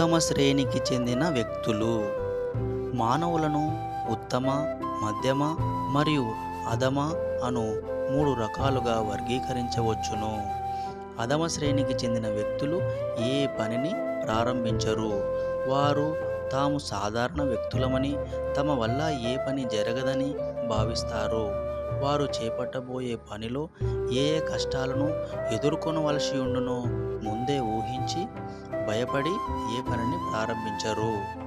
ఉత్తమ శ్రేణికి చెందిన వ్యక్తులు. మానవులను ఉత్తమ మధ్యమ మరియు అధమ అను మూడు రకాలుగా వర్గీకరించవచ్చును. అధమ శ్రేణికి చెందిన వ్యక్తులు ఏ పనిని ప్రారంభించరు? వారు తాము సాధారణ వ్యక్తులమని తమ వల్ల ఏ పని జరగదని భావిస్తారు. వారు చేపట్టబోయే పనిలో ఏ ఏ కష్టాలను ఎదుర్కొనవలసి ఉండునో ముందే ఊహించి భయపడి ఏ పనిని ప్రారంభించరు.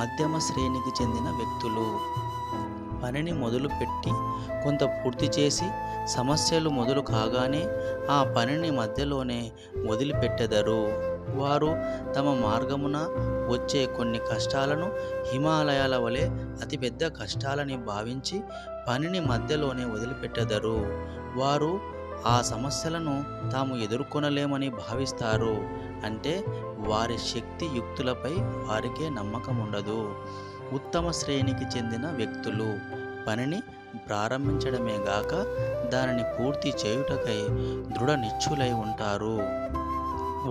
మధ్యమ శ్రేణికి చెందిన వ్యక్తులు. పనిని మొదలుపెట్టి కొంత పూర్తి చేసి సమస్యలు మొదలు కాగానే ఆ పనిని మధ్యలోనే వదిలిపెట్టెదరు. వారు తమ మార్గమున వచ్చే కొన్ని కష్టాలను హిమాలయాల వలె అతిపెద్ద కష్టాలని భావించి పనిని మధ్యలోనే వదిలిపెట్టెదరు. వారు ఆ సమస్యలను తాము ఎదుర్కొనలేమని భావిస్తారు. అంటే వారి శక్తి యుక్తులపై వారికే నమ్మకం ఉండదు ఉత్తమ శ్రేణికి చెందిన వ్యక్తులు. పనిని ప్రారంభించడమే గాక దానిని పూర్తి చేయుటకై దృఢ నిశ్చులై ఉంటారు.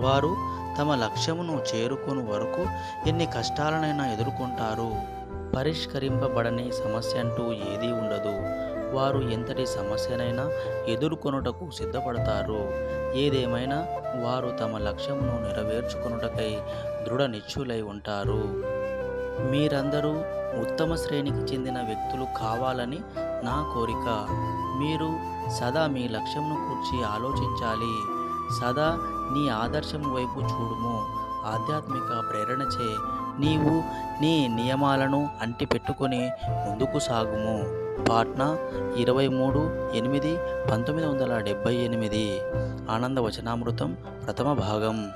వారు తమ లక్ష్యమును చేరుకొని వరకు ఎన్ని కష్టాలనైనా ఎదుర్కొంటారు. పరిష్కరింపబడని సమస్య అంటూ ఏదీ ఉండదు. వారు ఎంతటి సమస్యనైనా ఎదుర్కొనుటకు సిద్ధపడతారు. ఏదేమైనా వారు తమ లక్ష్యమును నెరవేర్చుకొనుటకై దృఢ నిశ్చులై ఉంటారు. మీరందరూ ఉత్తమ శ్రేణికి చెందిన వ్యక్తులు కావాలని నా కోరిక. మీరు సదా మీ లక్ష్యంను కూర్చి ఆలోచించాలి. సదా నీ ఆదర్శం వైపు చూడుము. ఆధ్యాత్మిక ప్రేరణచే నీవు నీ నియమాలను అంటిపెట్టుకొని ముందుకు సాగుము. పాట్నా ఇరవై మూడు ఎనిమిది పంతొమ్మిది వందల డెబ్భై ఎనిమిది. ఆనంద వచనామృతం ప్రథమ భాగం.